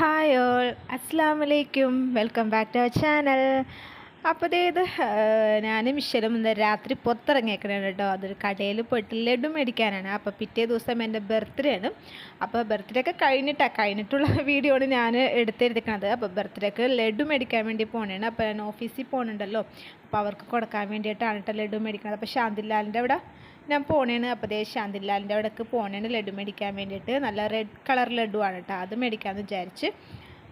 Hi all അസ്സാം വലൈക്കും welcome back to our channel അപ്പോൾ ഇത് ഞാൻ മിഷലും രാത്രി പുറത്തിറങ്ങിയേക്കണാണ് കേട്ടോ. അതൊരു കടയിൽ പോയിട്ട് ലഡു മേടിക്കാനാണ്. അപ്പോൾ പിറ്റേ ദിവസം എന്റെ ബർത്ത്ഡേ ആണ് അപ്പോൾ ബർത്ത്ഡേ ഒക്കെ കഴിഞ്ഞിട്ടാണ് കഴിഞ്ഞിട്ടുള്ള വീഡിയോ ആണ് ഞാൻ എടുത്തെടുക്കുന്നത് അപ്പോൾ ബർത്ത്ഡേക്ക് ലഡു മേടിക്കാൻ വേണ്ടി പോകണേണ് അപ്പോൾ ഞാൻ ഓഫീസിൽ പോകണുണ്ടല്ലോ അപ്പോൾ അവർക്ക് കൊടുക്കാൻ വേണ്ടിയിട്ടാണ് കേട്ടോ ലഡു മേടിക്കുന്നത് അപ്പോൾ ശാന്തിലാലിന്റെ അവിടെ ഞാൻ പോണേണ്. അപ്പോൾ ദേ ശാന്തിലാലിന്റെ അവിടേക്ക് പോണേണ് ലഡു മേടിക്കാൻ വേണ്ടിയിട്ട്. നല്ല റെഡ് കളർ ലഡു ആണ് കേട്ടോ. അത് മേടിക്കാമെന്ന് വിചാരിച്ച്.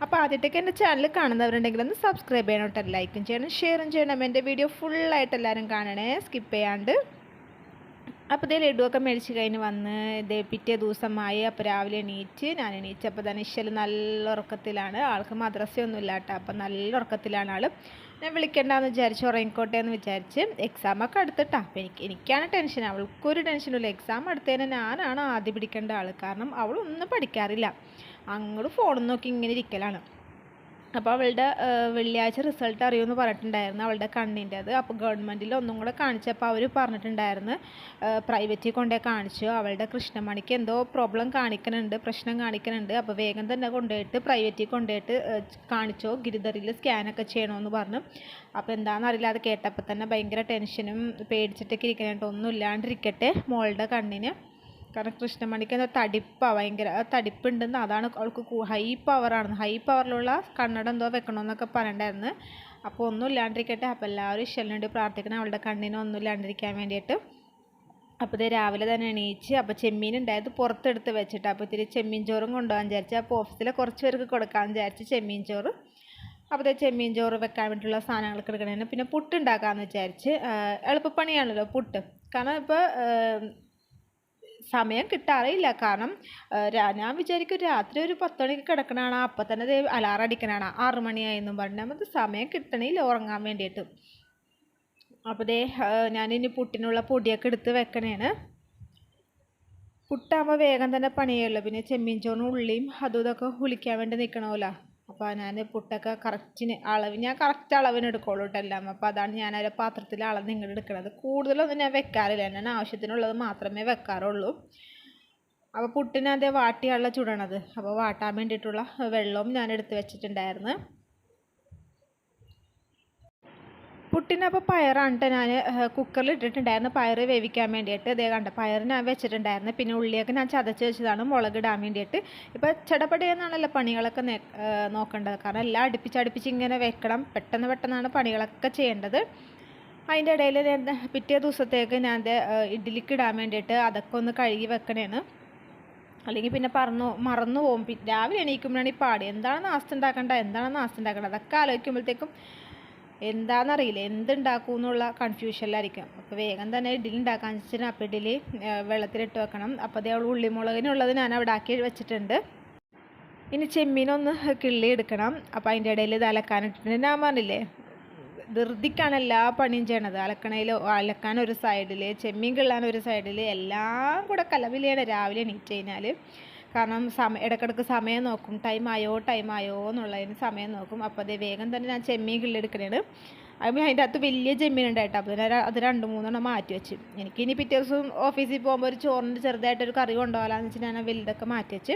അപ്പോൾ ആദ്യത്തേക്ക് എന്റെ ചാനൽ കാണുന്നവരുണ്ടെങ്കിൽ ഒന്ന് സബ്സ്ക്രൈബ് ചെയ്യണം കേട്ടോ ലൈക്കും ചെയ്യണം ഷെയറും ചെയ്യണം. എന്റെ വീഡിയോ ഫുള്ളായിട്ട് എല്ലാവരും കാണണേ സ്കിപ്പ് ചെയ്യാണ്ട്. അപ്പോൾ ഇതേ ലഡുവൊക്കെ മേടിച്ച് കഴിഞ്ഞ് വന്ന് ഇതേ പിറ്റേ ദിവസമായി. അപ്പോൾ രാവിലെ എണീറ്റ് ഞാൻ എണീച്ചപ്പോൾ തന്നെ ഇശൽ നല്ല ഉറക്കത്തിലാണ്. ആൾക്ക് മദ്രസയൊന്നും ഇല്ലാട്ട അപ്പോൾ നല്ല ഉറക്കത്തിലാണ് ആൾ ഞാൻ വിളിക്കണ്ടെന്ന് വിചാരിച്ച് ഉറങ്ങിക്കോട്ടെ എന്ന് വിചാരിച്ച് എക്സാമൊക്കെ അടുത്തിട്ടാ. അപ്പോൾ എനിക്ക് എനിക്കാണ് ടെൻഷൻ അവൾക്കൊരു ടെൻഷനുമില്ല എക്സാം അടുത്തതിന് ഞാനാണ് ആദ്യം പിടിക്കേണ്ട ആൾ കാരണം അവളൊന്നും പഠിക്കാറില്ല. അങ്ങോട്ട് ഫോണും നോക്കി ഇങ്ങനെ ഇരിക്കലാണ്. അപ്പോൾ അവളുടെ വെള്ളിയാഴ്ച റിസൾട്ട് അറിയുമെന്ന് പറഞ്ഞിട്ടുണ്ടായിരുന്നു അവളുടെ കണ്ണിന്റെ. അത് അപ്പോൾ ഗവൺമെന്റിൽ ഒന്നും കൂടെ കാണിച്ചപ്പോൾ അവർ പറഞ്ഞിട്ടുണ്ടായിരുന്നു. പ്രൈവറ്റിൽ കൊണ്ടുപോയി കാണിച്ചു അവളുടെ കൃഷ്ണമണിക്ക് എന്തോ പ്രോബ്ലം കാണിക്കുന്നുണ്ട് പ്രശ്നം കാണിക്കുന്നുണ്ട് അപ്പോൾ വേഗം തന്നെ കൊണ്ടുപോയിട്ട് പ്രൈവറ്റിൽ കൊണ്ടുപോയിട്ട് കാണിച്ചോ ഗിരിധറിൽ സ്കാനൊക്കെ ചെയ്യണമെന്ന് പറഞ്ഞു. അപ്പോൾ എന്താണെന്നറിയില്ല അത് കേട്ടപ്പോൾ തന്നെ ഭയങ്കര ടെൻഷനും പേടിച്ചിട്ടൊക്കെ ഇരിക്കുന്നുണ്ട് ഒന്നും ഇല്ലാണ്ടിരിക്കട്ടെ മോളുടെ കണ്ണിന്. കാരണം കൃഷ്ണമണിക്ക് എന്താ തടിപ്പാണ് ഭയങ്കര. തടിപ്പുണ്ടെന്ന് അതാണ് അവൾക്ക് ഹൈ പവറാണ് ഹൈ പവറിലുള്ള കണ്ണട എന്തോ വെക്കണമെന്നൊക്കെ പറയണ്ടായിരുന്നു. അപ്പോൾ ഒന്നും ഇല്ലാണ്ടിരിക്കട്ടെ. അപ്പോൾ എല്ലാവരും ഈശ്വരനോട് പ്രാർത്ഥിക്കണം. അവളുടെ കണ്ണിന് ഒന്നും ഇല്ലാണ്ടിരിക്കാൻ വേണ്ടിയിട്ട്. അപ്പോൾ ഇത് രാവിലെ തന്നെ എണീച്ച് അപ്പോൾ ചെമ്മീൻ ഉണ്ടായത് പുറത്തെടുത്ത് വെച്ചിട്ട്. അപ്പോൾ ഇത്തിരി ചെമ്മീൻ ചോറും കൊണ്ടുപോകാൻ വിചാരിച്ചു. അപ്പോൾ ഓഫീസിലെ കുറച്ച് പേർക്ക് കൊടുക്കാമെന്ന് വിചാരിച്ച് ചെമ്മീൻ ചോറ്. അപ്പോൾ ഇത് ചെമ്മീൻ ചോറ് വെക്കാൻ വേണ്ടിയിട്ടുള്ള സാധനങ്ങളൊക്കെ എടുക്കണേന്. പിന്നെ പുട്ട് ഉണ്ടാക്കാമെന്ന് വിചാരിച്ച് എളുപ്പപ്പണിയാണല്ലോ പുട്ട്. കാരണം ഇപ്പോൾ സമയം കിട്ടാറില്ല കാരണം ഞാൻ വിചാരിക്കും രാത്രി ഒരു പത്ത് മണിക്ക് കിടക്കണതാണ് അപ്പം തന്നെ അലാറം അടിക്കണാണ് ആറു മണിയായെന്നും പറഞ്ഞാൽ നമുക്ക് സമയം കിട്ടണില്ല ഉറങ്ങാൻ വേണ്ടിയിട്ട്. അപ്പോൾ ദേ ഞാനിനി പുട്ടിനുള്ള പൊടിയൊക്കെ എടുത്ത് വെക്കണേണ്. പുട്ടാകുമ്പോൾ വേഗം തന്നെ പണിയുള്ളൂ പിന്നെ ചെമ്മീൻ ചോറും ഉള്ളിയും അതും ഇതൊക്കെ കുളിക്കാൻ വേണ്ടി നിൽക്കണമല്ലോ അപ്പോൾ ഞാൻ പുട്ടൊക്കെ കറക്റ്റിന് അളവ് ഞാൻ കറക്റ്റ് അളവിന് എടുക്കുള്ളൂ കേട്ടോ എല്ലാം. അപ്പോൾ അതാണ് ഞാൻ ആ പാത്രത്തിൽ അളവ് നിങ്ങൾ എടുക്കുന്നത് കൂടുതലൊന്നും ഞാൻ വെക്കാറില്ല. ഞാൻ ആവശ്യത്തിനുള്ളത് മാത്രമേ വെക്കാറുള്ളൂ. അപ്പോൾ പുട്ടിനെ അതേ വാട്ടിയാണല്ലോ ചുടണത്. അപ്പോൾ വാട്ടാൻ വേണ്ടിയിട്ടുള്ള വെള്ളവും ഞാൻ എടുത്ത് വെച്ചിട്ടുണ്ടായിരുന്നു. പുട്ടിനപ്പോൾ പയറാണ് ഞാൻ കുക്കറിൽ ഇട്ടിട്ടുണ്ടായിരുന്നു. പയർ വേവിക്കാൻ വേണ്ടിയിട്ട്. ഇതേ കണ്ട പയർ ഞാൻ വെച്ചിട്ടുണ്ടായിരുന്നു. പിന്നെ ഉള്ളിയൊക്കെ ഞാൻ ചതച്ച് വെച്ചതാണ് മുളകിടാൻ വേണ്ടിയിട്ട്. ഇപ്പോൾ ചടപടയെന്നാണല്ലോ പണികളൊക്കെ നോക്കേണ്ടത്. കാരണം എല്ലാം അടുപ്പിച്ചടുപ്പിച്ച് ഇങ്ങനെ വെക്കണം. പെട്ടെന്ന് പെട്ടെന്നാണ് പണികളൊക്കെ ചെയ്യേണ്ടത്. അതിന്റെ ഇടയിൽ പിറ്റേ ദിവസത്തേക്ക് ഞാൻ ഇഡ്ഡലിക്ക് ഇടാൻ വേണ്ടിയിട്ട് അതൊക്കെ ഒന്ന് കഴുകി വെക്കണേന്ന്. അല്ലെങ്കിൽ പിന്നെ പറന്നു മറന്നു പോകും രാവിലെ എണീക്കുമ്പോഴാണ് ഈ പാടി. എന്താണ് നാസ്തുണ്ടാക്കേണ്ടത് എന്താണ് നാസ്തുണ്ടാക്കേണ്ടത് അതൊക്കെ ആലോചിക്കുമ്പോഴത്തേക്കും എന്താണെന്നറിയില്ല എന്തുണ്ടാക്കും എന്നുള്ള കൺഫ്യൂഷനിലായിരിക്കും അപ്പോൾ വേഗം തന്നെ ഇഡ്ഡലി ഉണ്ടാക്കാൻ വെച്ചിട്ട് അപ്പം ഇഡ്ഡലി വെള്ളത്തിലിട്ട് വെക്കണം. അപ്പോൾ അതേ ഉള്ളിമുളകിനുള്ളത് ഞാൻ അവിടെ ആക്കി വെച്ചിട്ടുണ്ട്. ഇനി ചെമ്മീനൊന്ന് കിള്ളി എടുക്കണം. അപ്പോൾ അതിന്റെ ഇടയിൽ ഇത് അലക്കാനിട്ടിട്ടുണ്ട്. ഞാൻ പറഞ്ഞില്ലേ ധൃതിക്കാണ് എല്ലാ പണിയും ചെയ്യണത്. അലക്കണയിൽ അലക്കാൻ ഒരു സൈഡിൽ ചെമ്മീൻ കിള്ളാൻ ഒരു സൈഡിൽ എല്ലാം കൂടെ കലവിലാണ് രാവിലെ എണീറ്റ് കഴിഞ്ഞാൽ കാരണം സമയം ഇടക്കിടക്ക് സമയം നോക്കും. ടൈം ആയോ ടൈം ആയോ എന്നുള്ളതിന് സമയം നോക്കും. അപ്പോൾ അതേ വേഗം തന്നെ ഞാൻ ചെമ്മീൻ കിള്ളിയെടുക്കണേണ് അപ്പോൾ അതിന്റെ അകത്ത് വലിയ ചെമ്മീൻ ഉണ്ടായിട്ട്. അപ്പോൾ ഞാൻ അത് രണ്ട് മൂന്നെണ്ണം മാറ്റി വെച്ച്. എനിക്ക് ഇനി പിറ്റേ ദിവസം ഓഫീസിൽ പോകുമ്പോൾ ഒരു ചോറിന്റെ ചെറുതായിട്ടൊരു കറി കൊണ്ടുപോകാമെന്ന് വെച്ച് ഞാൻ വലുതൊക്കെ മാറ്റി വെച്ച്.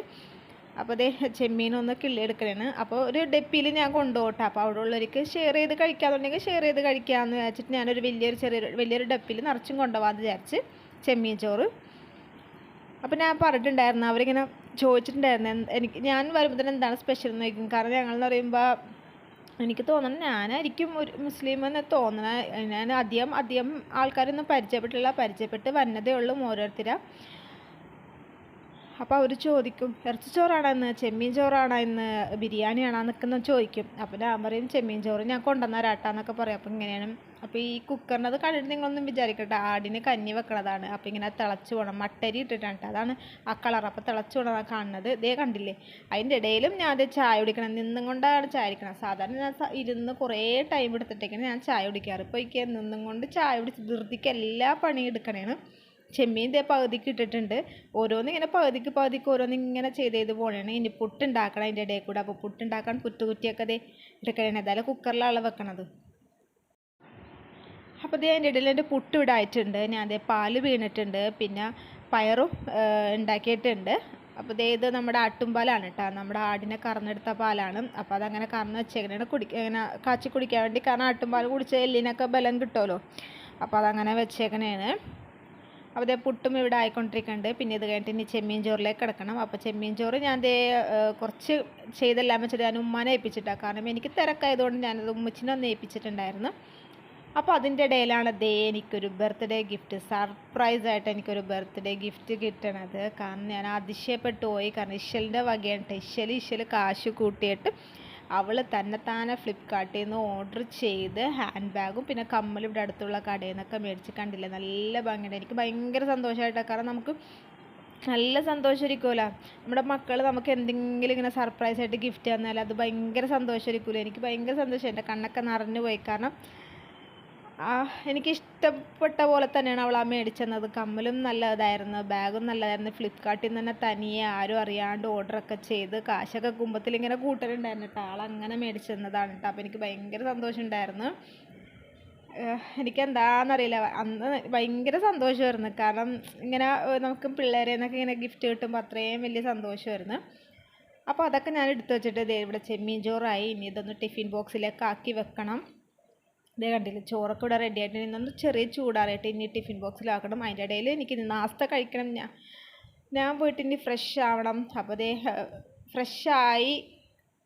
അപ്പോൾ അതേ ചെമ്മീനൊന്ന് കിള്ളിയെടുക്കണേണ് അപ്പോൾ ഒരു ഡെപ്പിയിൽ ഞാൻ കൊണ്ടുപോകട്ടെ. അപ്പോൾ അവിടെ ഉള്ളവർക്ക് ഷെയർ ചെയ്ത് കഴിക്കാമെന്നുണ്ടെങ്കിൽ ഷെയർ ചെയ്ത് കഴിക്കാമെന്ന് വിചാരിച്ചിട്ട് ഞാനൊരു വലിയൊരു ചെറിയൊരു വലിയൊരു ഡപ്പിൽ നിറച്ചും കൊണ്ടുപോകാമെന്ന് വിചാരിച്ച് ചെമ്മീൻ ചോറ്. അപ്പോൾ ഞാൻ പറഞ്ഞിട്ടുണ്ടായിരുന്നു. അവരിങ്ങനെ ചോദിച്ചിട്ടുണ്ടായിരുന്നു. എനിക്ക് ഞാൻ വരുമ്പോൾ തന്നെ എന്താണ് സ്പെഷ്യൽ എന്ന് ചോദിക്കും. കാരണം ഞങ്ങളെന്ന് പറയുമ്പോൾ എനിക്ക് തോന്നണം ഞാനായിരിക്കും ഒരു മുസ്ലിം എന്ന് തോന്നണ ഞാൻ അധികം അധികം ആൾക്കാരൊന്നും പരിചയപ്പെട്ടില്ല പരിചയപ്പെട്ട് വന്നതേ ഉള്ളൂ ഓരോരുത്തരാ. അപ്പോൾ അവർ ചോദിക്കും ഇറച്ചി ചോറാണോ ഇന്ന്? ചെമ്മീൻ ചോറാണോ ഇന്ന്? ബിരിയാണിയാണോ? എന്നൊക്കെ ചോദിക്കും. അപ്പോൾ ഞാൻ പറയും ചെമ്മീൻ ചോറ് ഞാൻ കൊണ്ടുവന്നരാട്ടാന്നൊക്കെ പറയും. അപ്പോൾ ഇങ്ങനെയാണ് അപ്പോൾ ഈ കുക്കറിനത് കണ്ടിട്ട് നിങ്ങളൊന്നും വിചാരിക്കട്ടെ ആടിന് കഞ്ഞി വെക്കണതാണ്. അപ്പോൾ ഇങ്ങനെ തിളച്ച് പോകണം മട്ടരി ഇട്ടിട്ടാണ് അതാണ് ആ കളർ അപ്പോൾ തിളച്ച് പോകണം കാണുന്നത്. ഇതേ കണ്ടില്ലേ? അതിന്റെ ഇടയിലും ഞാൻ അത് ചായ കുടിക്കണം. നിന്നും കൊണ്ടാണ് ചായ കുടിക്കണം സാധാരണ ഞാൻ ഇരുന്ന് കുറേ ടൈം എടുത്തിട്ടേക്കാണ് ഞാൻ ചായ കുടിക്കാറ്. ഇപ്പോൾ എനിക്ക് നിന്നും കൊണ്ട് ചായ കുടിച്ച് ധൃതിക്ക് എല്ലാ പണിയും എടുക്കണേണ്. ചെമ്മീൻ ഇതേ പകുതിക്ക് ഇട്ടിട്ടുണ്ട്. ഓരോന്ന് ഇങ്ങനെ പകുതിക്ക് പകുതിക്ക് ഓരോന്ന് ഇങ്ങനെ ചെയ്ത് ചെയ്ത് പോകണേ ഇനി പുട്ടുണ്ടാക്കണം അതിന്റെ ഇടയിൽ കൂടെ. അപ്പോൾ പുട്ടുണ്ടാക്കാൻ കുറ്റുകുറ്റിയൊക്കെ ദേ എടുക്കണേ ഏതായാലും കുക്കറിലാണ് വെക്കണത്. അപ്പോൾ ഇത് അതിന്റെ ഇടയിൽ എന്റെ പുട്ട് ഇവിടെ ഞാൻ അതേ പാൽ വീണിട്ടുണ്ട് പിന്നെ പയറും ഉണ്ടാക്കിയിട്ടുണ്ട്. അപ്പോൾ ഇത് നമ്മുടെ ആട്ടുംപാലാണ് കേട്ടോ നമ്മുടെ ആടിനെ കറന്നെടുത്ത പാലാണ്. അപ്പോൾ അതങ്ങനെ കറന്ന് വെച്ചേക്കണേ കുടിക്ക ഇങ്ങനെ കാച്ചി കുടിക്കാൻ വേണ്ടി. കാരണം ആട്ടുംപാൽ കുടിച്ച എല്ലിനൊക്കെ ബലം കിട്ടുമല്ലോ അപ്പോൾ അതങ്ങനെ വെച്ചേക്കണേണ്. അപ്പോൾ ഇതേ പുട്ടും ഇവിടെ ആയിക്കൊണ്ടിരിക്കുന്നുണ്ട് പിന്നെ ഇത് കഴിഞ്ഞിട്ട് ഇനി ചെമ്മീൻ ചോറിലേക്ക് കിടക്കണം. അപ്പോൾ ചെമ്മീൻ ചോറ് ഞാൻ ദേ കുറച്ച് ചെയ്തെല്ലാം വെച്ചിട്ട് ഞാൻ ഉമ്മാനെ ഏൽപ്പിച്ചിട്ടാണ് കാരണം എനിക്ക് തിരക്കായതുകൊണ്ട് ഞാനത് ഉമ്മച്ചിനെ ഒന്ന് ഏൽപ്പിച്ചിട്ടുണ്ടായിരുന്നു. അപ്പോൾ അതിന്റെ ഇടയിലാണ് ദേ എനിക്കൊരു ബർത്ത്ഡേ ഗിഫ്റ്റ്. സർപ്രൈസ് ആയിട്ട് എനിക്കൊരു ബർത്ത്ഡേ ഗിഫ്റ്റ് കിട്ടണത്. കാരണം ഞാൻ അതിശയപ്പെട്ടു പോയി. കാരണം ഇഷലിന്റെ വകയാണ് ഇഷൽ ഇഷൽ കാശ് കൂട്ടിയിട്ട് അവൾ തന്നെത്താനെ ഫ്ലിപ്കാർട്ടിൽ നിന്ന് ഓർഡർ ചെയ്ത് ഹാൻഡ് ബാഗും പിന്നെ കമ്മലും ഇവിടെ അടുത്തുള്ള കടയിൽ നിന്നൊക്കെ മേടിച്ച് കണ്ടില്ല? നല്ല ഭംഗിയുണ്ട്. എനിക്ക് ഭയങ്കര സന്തോഷമായിട്ടാണ് കാരണം നമുക്ക് നല്ല സന്തോഷമായിരിക്കുമല്ലോ നമ്മുടെ മക്കൾ നമുക്ക് എന്തെങ്കിലും ഇങ്ങനെ സർപ്രൈസായിട്ട് ഗിഫ്റ്റ് തന്നാൽ അത് ഭയങ്കര സന്തോഷമായിരിക്കുമല്ലോ എനിക്ക് ഭയങ്കര സന്തോഷം. എന്റെ കണ്ണൊക്കെ നിറഞ്ഞു പോയി. കാരണം ആ എനിക്ക് ഇഷ്ടപ്പെട്ട പോലെ തന്നെയാണ് അവൾ ആ മേടിച്ചെന്നത്. കമ്മലും നല്ലതായിരുന്നു ബാഗും നല്ലതായിരുന്നു. ഫ്ലിപ്കാർട്ടിൽ നിന്ന് തന്നെ തനിയെ ആരും അറിയാണ്ട് ഓർഡറൊക്കെ ചെയ്ത് കാശൊക്കെ കുമ്പത്തിൽ ഇങ്ങനെ കൂട്ടലുണ്ടായിരുന്നു കേട്ടോ. ആളങ്ങനെ മേടിച്ചു തന്നതാണ് കേട്ടോ. അപ്പോൾ എനിക്ക് ഭയങ്കര സന്തോഷമുണ്ടായിരുന്നു എനിക്കെന്താണെന്നറിയില്ല അന്ന് ഭയങ്കര സന്തോഷമായിരുന്നു. കാരണം ഇങ്ങനെ നമുക്ക് പിള്ളേരെ നിന്നൊക്കെ ഇങ്ങനെ ഗിഫ്റ്റ് കിട്ടുമ്പോൾ അത്രയും വലിയ സന്തോഷമായിരുന്നു. അപ്പോൾ അതൊക്കെ ഞാൻ എടുത്തു വെച്ചിട്ട് ഇവിടെ ചെമ്മീൻ ചോറായി. ഇനി ഇതൊന്ന് ടിഫിൻ ബോക്സിലേക്ക് ആക്കി വെക്കണം. ഇതേ കണ്ടില്ല ചോറൊക്കെ ഇവിടെ റെഡി ആയിട്ട് ഇന്നൊന്ന് ചെറിയ ചൂടാറിയിട്ട് ഇനി ടിഫിൻ ബോക്സിലാക്കണം അതിന്റെ ഇടയിൽ എനിക്ക് നാസ്ത കഴിക്കണം ഞാൻ. ഞാൻ പോയിട്ട് ഇനി ഫ്രഷ് ആവണം. അപ്പോൾ അതേ ഫ്രഷായി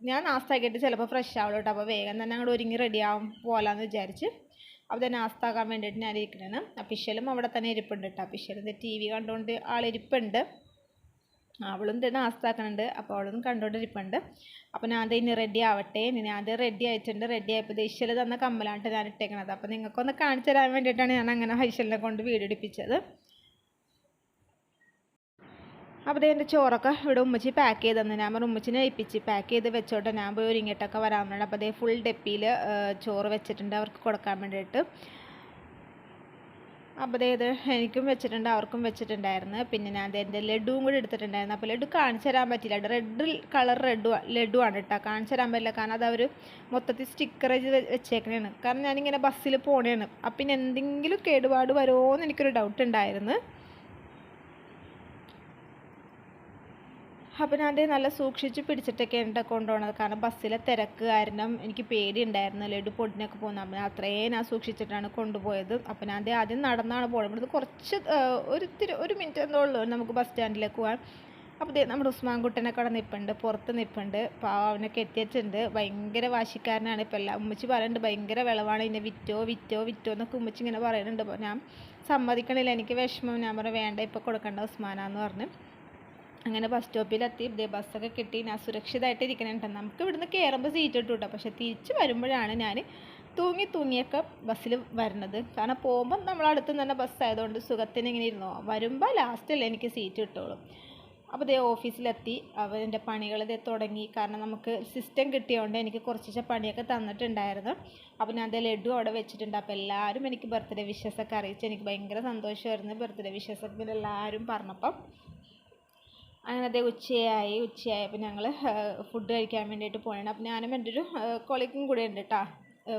ഞാൻ നാസ്ത ആക്കിയിട്ട് ചിലപ്പോൾ ഫ്രഷ് ആവുള്ളൂ കേട്ടോ. അപ്പോൾ വേഗം തന്നെ അങ്ങോട്ട് ഒരുങ്ങി റെഡി ആവും പോകാമെന്ന് വിചാരിച്ച് അപ്പോൾ തന്നെ നാസ്ത ആക്കാൻ വേണ്ടിയിട്ട് ഞാൻ ഇരിക്കണേന് അപ്പിഷ്യലും അവിടെ തന്നെ ഇരിപ്പുണ്ട് കേട്ടോ. അപ്പിഷ്യലിന്റെ ടി വി കണ്ടുകൊണ്ട് ആളിരിപ്പുണ്ട്. അവളും തന്നെ നാസ്താക്കണുണ്ട് അപ്പോൾ അവളും കണ്ടുകൊണ്ടിരിപ്പുണ്ട് അപ്പോൾ ഞാൻ ഇനി റെഡി ആവട്ടെ. ഇനി അത് റെഡി ആയിട്ടുണ്ട്. റെഡി ആയപ്പോൾ ഹൈഷൽ തന്ന കമ്മലാണ്ട് ഞാൻ ഇട്ടേക്കണത് അപ്പോൾ നിങ്ങൾക്കൊന്ന് കാണിച്ചു തരാൻ വേണ്ടിയിട്ടാണ് ഞാൻ അങ്ങനെ ഹൈഷലിനെ കൊണ്ട് വീഡിയോ എടുപ്പിച്ചത് അപ്പോൾ എന്റെ ചോറൊക്കെ ഇവിടെ ഉമ്മച്ചി പാക്ക് ചെയ്ത് തന്നെ ഞാൻ ഉമ്മച്ചിനെ ഏൽപ്പിച്ച് പാക്ക് ചെയ്ത് വെച്ചോട്ടെ. ഞാൻ പോയി ഒരുങ്ങിയിട്ടൊക്കെ വരാൻ വേണ്ടി അപ്പോൾ അതേ ഫുൾ ഡെപ്പിയിൽ ചോറ് വെച്ചിട്ടുണ്ട് അവർക്ക് കൊടുക്കാൻ വേണ്ടിയിട്ട്. അപ്പോൾ ഇത് എനിക്കും വെച്ചിട്ടുണ്ട് അവർക്കും വെച്ചിട്ടുണ്ടായിരുന്നു. പിന്നെ ഞാൻ എന്റെ ലഡുവും കൂടി എടുത്തിട്ടുണ്ടായിരുന്നു. അപ്പോൾ ലഡു കാണിച്ചു തരാൻ പറ്റില്ല റെഡ് കളർ ലഡു ലഡു ആണ് കേട്ടോ കാണിച്ചു തരാൻ പറ്റില്ല. കാരണം അത് അവർ മൊത്തത്തിൽ സ്റ്റിക്കർ വെച്ചേക്കണേണ്. കാരണം ഞാനിങ്ങനെ ബസ്സിൽ പോണേണ്. അപ്പം പിന്നെ എന്തെങ്കിലും കേടുപാട് വരുമോ എന്ന് എനിക്കൊരു ഡൗട്ട് ഉണ്ടായിരുന്നു. അപ്പോൾ ഞാൻ നല്ല സൂക്ഷിച്ച് പിടിച്ചിട്ടൊക്കെ എന്റെ കൊണ്ടുപോകണത് കാരണം ബസ്സിലെ തിരക്ക് കാരണം എനിക്ക് പേടിയുണ്ടായിരുന്നു ലഡു പൊടിനൊക്കെ പോകുന്ന അപ്പം അത്രയും ഞാൻ സൂക്ഷിച്ചിട്ടാണ് കൊണ്ടുപോയത്. അപ്പോൾ ഞാൻ ആദ്യം നടന്നാണ് പോകുന്നത് കുറച്ച് ഒരു ഒരു മിനിറ്റ് എന്തോ ഉള്ളൂ നമുക്ക് ബസ് സ്റ്റാൻഡിലേക്ക് പോകാൻ. അപ്പോൾ നമ്മുടെ ഉസ്മാൻ കുട്ടനൊക്കെ അവിടെ നിൽപ്പുണ്ട് പുറത്ത് നിൽപ്പുണ്ട് പാവം അവനൊക്കെ എത്തിയിട്ടുണ്ട്. ഭയങ്കര വാശിക്കാരനാണ് ഇപ്പോൾ എല്ലാം. ഉമ്മച്ചി പറയുന്നുണ്ട് ഭയങ്കര വിളവാണ്. ഇതിനെ വിറ്റോ വിറ്റോ വിറ്റോ എന്നൊക്കെ ഉമ്മച്ചി ഇങ്ങനെ പറയുന്നുണ്ട് ഞാൻ സമ്മതിക്കണില്ല. എനിക്ക് വിഷമം. ഞാൻ പറഞ്ഞു വേണ്ട ഇപ്പോൾ കൊടുക്കണ്ട ഉസ്മാനാന്ന് പറഞ്ഞ്. അങ്ങനെ ബസ് സ്റ്റോപ്പിലെത്തി ഇതേ ബസ്സൊക്കെ കിട്ടി. ഞാൻ സുരക്ഷിതമായിട്ട് ഇരിക്കണേട്ടോ നമുക്ക് ഇവിടുന്ന് കയറുമ്പോൾ സീറ്റ് ഇട്ടു കേട്ടോ പക്ഷേ തിരിച്ച് വരുമ്പോഴാണ് ഞാൻ തൂങ്ങി തൂങ്ങിയൊക്കെ ബസ്സിൽ വരുന്നത് കാരണം പോകുമ്പോൾ നമ്മളടുത്ത് തന്നെ ബസ്സായതുകൊണ്ട് സുഖത്തിന് ഇങ്ങനെ ഇരുന്നു. വരുമ്പോൾ ലാസ്റ്റല്ലേ എനിക്ക് സീറ്റ് കിട്ടുള്ളൂ അപ്പോൾ ഇതേ ഓഫീസിലെത്തി. അവന്റെ പണികൾ ഇതേ തുടങ്ങി. കാരണം നമുക്ക് സിസ്റ്റം കിട്ടിയതുകൊണ്ട് എനിക്ക് കുറച്ച് പണിയൊക്കെ തന്നിട്ടുണ്ടായിരുന്നു. അപ്പോൾ ഞാൻ അതേ ലഡു അവിടെ വെച്ചിട്ടുണ്ട്. അപ്പോൾ എല്ലാവരും എനിക്ക് ബർത്ത്ഡേ വിഷസൊക്കെ അറിയിച്ച് എനിക്ക് ഭയങ്കര സന്തോഷമായിരുന്നു ബർത്ത്ഡേ വിഷസൊക്കെ എല്ലാവരും പറഞ്ഞപ്പം. അങ്ങനെ അതേ ഉച്ചയായി ഉച്ചയായപ്പോൾ ഞങ്ങൾ ഫുഡ് കഴിക്കാൻ വേണ്ടിയിട്ട് പോകണം അപ്പോൾ ഞാനും എന്റെ ഒരു കൊളീഗും കൂടെ ഉണ്ട് കേട്ടോ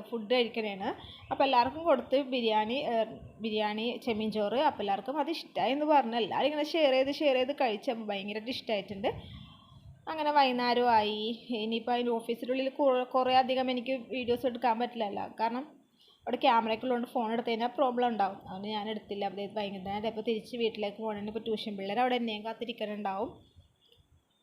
ഫുഡ് കഴിക്കണേണ്. അപ്പോൾ എല്ലാവർക്കും കൊടുത്ത് ബിരിയാണി ബിരിയാണി ചെമ്മീൻ ചോറ് അപ്പോൾ എല്ലാവർക്കും അത് ഇഷ്ടമായി എന്ന് പറഞ്ഞു. എല്ലാവരും ഇങ്ങനെ ഷെയർ ചെയ്ത് ഷെയർ ചെയ്ത് കഴിച്ചപ്പോൾ ഭയങ്കരമായിട്ട് ഇഷ്ടമായിട്ടുണ്ട് അങ്ങനെ വൈകുന്നേരമായി ഇനിയിപ്പോൾ അതിന്റെ ഓഫീസിനുള്ളിൽ കുറേ അധികം എനിക്ക് വീഡിയോസ് എടുക്കാൻ പറ്റില്ലല്ലോ. കാരണം അവിടെ ക്യാമറയൊക്കെ ഉള്ളതുകൊണ്ട് ഫോൺ എടുത്തു കഴിഞ്ഞാൽ പ്രോബ്ലം ഉണ്ടാവും. അതുകൊണ്ട് ഞാൻ എടുത്തില്ല. അപ്പോൾ വൈകുന്നേരം അപ്പോൾ തിരിച്ച് വീട്ടിലേക്ക് പോകണമെങ്കിൽ ഇപ്പോൾ ട്യൂഷൻ പിള്ളേർ അവിടെ എന്നെയും കാത്തിരിക്കാനുണ്ടാവും.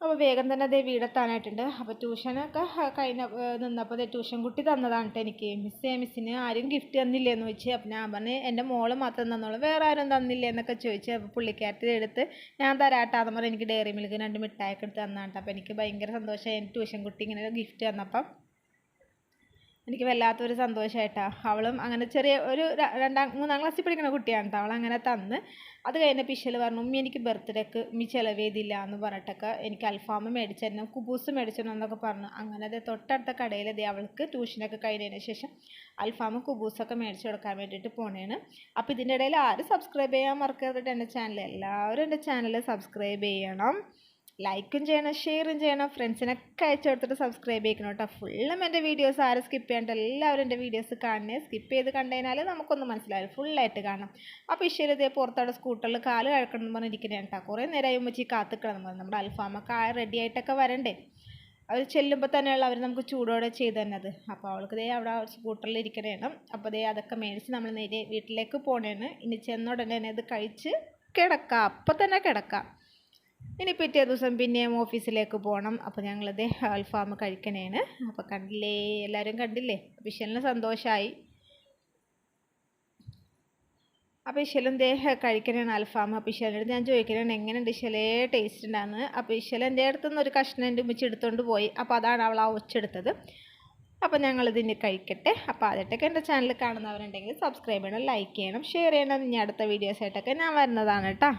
അപ്പോൾ വേഗം തന്നെ അതേ വീടെത്താനായിട്ടുണ്ട് അപ്പോൾ ട്യൂഷനൊക്കെ കഴിഞ്ഞ നിന്നപ്പോൾ അതേ ട്യൂഷൻ കുട്ടി തന്നതാണ് കേട്ടോ എനിക്ക്. മിസ്സേ മിസ്സിന് ആരും ഗിഫ്റ്റ് തന്നില്ല എന്ന് ചോദിച്ചു. അപ്പോൾ ഞാൻ പറഞ്ഞ് എന്റെ മോൾ മാത്രം തന്നോളൂ. വേറെ ആരും തന്നില്ല? എന്നൊക്കെ ചോദിച്ചു. അപ്പോൾ പുള്ളിക്കാരത്തിൽ എടുത്ത് ഞാൻ തരാട്ടാന്ന് പറഞ്ഞ് എനിക്ക് ഡയറി മിൽക്ക് രണ്ട് മിഠായിയൊക്കെ എടുത്ത് തന്നാണ് അപ്പോൾ എനിക്ക് ഭയങ്കര സന്തോഷമായി. എന്റെ ട്യൂഷൻ കുട്ടി ഇങ്ങനെ ഗിഫ്റ്റ് തന്നപ്പം. എനിക്ക് വല്ലാത്തൊരു സന്തോഷമായിട്ടാ അവളും അങ്ങനെ ചെറിയ ഒരു രണ്ടാം മൂന്നാം ക്ലാസ്സിൽ പഠിക്കുന്ന കുട്ടിയാണ് കേട്ടോ അവൾ അങ്ങനെ തന്ന്. അത് കഴിഞ്ഞപ്പോൾ ഇഷൽ പറഞ്ഞു ഉമ്മി എനിക്ക് ബർത്ത്ഡേക്ക് ഉമ്മി ചിലവേദില്ല എന്ന് പറഞ്ഞിട്ടൊക്കെ എനിക്ക് അൽഫാമ് മേടിച്ചിരുന്നു കുബൂസ് മേടിച്ചിരുന്നു എന്നൊക്കെ പറഞ്ഞു. അങ്ങനെ അത് തൊട്ടടുത്ത കടയിൽ അവൾക്ക് ട്യൂഷനൊക്കെ കഴിഞ്ഞതിന് ശേഷം അൽഫാമും കുബൂസൊക്കെ മേടിച്ചു കൊടുക്കാൻ വേണ്ടിയിട്ട് പോണേണ്. അപ്പോൾ ഇതിന്റെ ഇടയിൽ ആരും സബ്സ്ക്രൈബ് ചെയ്യാൻ മറക്കരുത് എന്റെ ചാനൽ എല്ലാവരും എന്റെ ചാനൽ സബ്സ്ക്രൈബ് ചെയ്യണം. ലൈക്കും ചെയ്യണം ഷെയറും ചെയ്യണം ഫ്രണ്ട്സിനൊക്കെ അയച്ചു കൊടുത്തിട്ട് സബ്സ്ക്രൈബ് ചെയ്യണം കേട്ടോ. ഫുള്ളും എന്റെ വീഡിയോസ് ആരും സ്കിപ്പ് ചെയ്യേണ്ട എല്ലാവരും എന്റെ വീഡിയോസ് കാണണേ സ്കിപ്പ് ചെയ്ത് കണ്ടുകഴിഞ്ഞാൽ നമുക്കൊന്ന് മനസ്സിലാവില്ല ഫുള്ളായിട്ട് കാണാം. അപ്പോൾ ഇശ്വര ഇതേ പുറത്തവിടെ സ്കൂട്ടറിൽ കാൽ കഴക്കണം എന്ന് പറഞ്ഞിരിക്കണേ കേട്ടോ. കുറേ നേരമായി ഉമ്മച്ചി കാത്തിക്കണം പറഞ്ഞു നമ്മുടെ അൽഫാമൊക്കെ റെഡി ആയിട്ടൊക്കെ വരണ്ടേ. അവർ ചെല്ലുമ്പോൾ തന്നെയുള്ള അവർ നമുക്ക് ചൂടോടെ ചെയ്തു തന്നത്. അപ്പോൾ അവൾക്ക് ദേ അവിടെ സ്കൂട്ടറിൽ ഇരിക്കണേണം അപ്പോൾ ദേ അതൊക്കെ മേടിച്ച് നമ്മൾ നേരെ വീട്ടിലേക്ക് പോകണേന്ന് ഇനി ചെന്നുടനെ തന്നെ ഇത് കഴിച്ച് കിടക്കാം. അപ്പം തന്നെ കിടക്കാം. ഇനി പിറ്റേ ദിവസം പിന്നെയും ഓഫീസിലേക്ക് പോകണം അപ്പോൾ ഞങ്ങളത് അൽഫാം കഴിക്കണേന്. അപ്പോൾ കണ്ടില്ലേ? എല്ലാവരും കണ്ടില്ലേ? വിഷലിന് സന്തോഷമായി അപ്പോൾ ദേ കഴിക്കണേണ് അൽഫാം അപ്പോൾ ഇശലിനടുത്ത് ഞാൻ ചോദിക്കണേണ് എങ്ങനെയുണ്ട് ഇശലേ ടേസ്റ്റ് ഉണ്ടാകുന്നത് അപ്പോൾ ഇശൽ എന്റെ അടുത്ത് നിന്ന് ഒരു കഷ്ണം എന്റെ ഉമ്മിച്ച് എടുത്തുകൊണ്ട് പോയി. അപ്പോൾ അതാണ് അവൾ ആ ഒച്ചെടുത്തത് അപ്പോൾ ഞങ്ങളിതിന് കഴിക്കട്ടെ. അപ്പോൾ ആദ്യമായിട്ടൊക്കെ എന്റെ ചാനൽ കാണുന്നവരുണ്ടെങ്കിൽ സബ്സ്ക്രൈബ് ചെയ്യണം ലൈക്ക് ചെയ്യണം ഷെയർ ചെയ്യണം. ഇനി അടുത്ത വീഡിയോസായിട്ടൊക്കെ ഞാൻ വരുന്നതാണ് കേട്ടോ.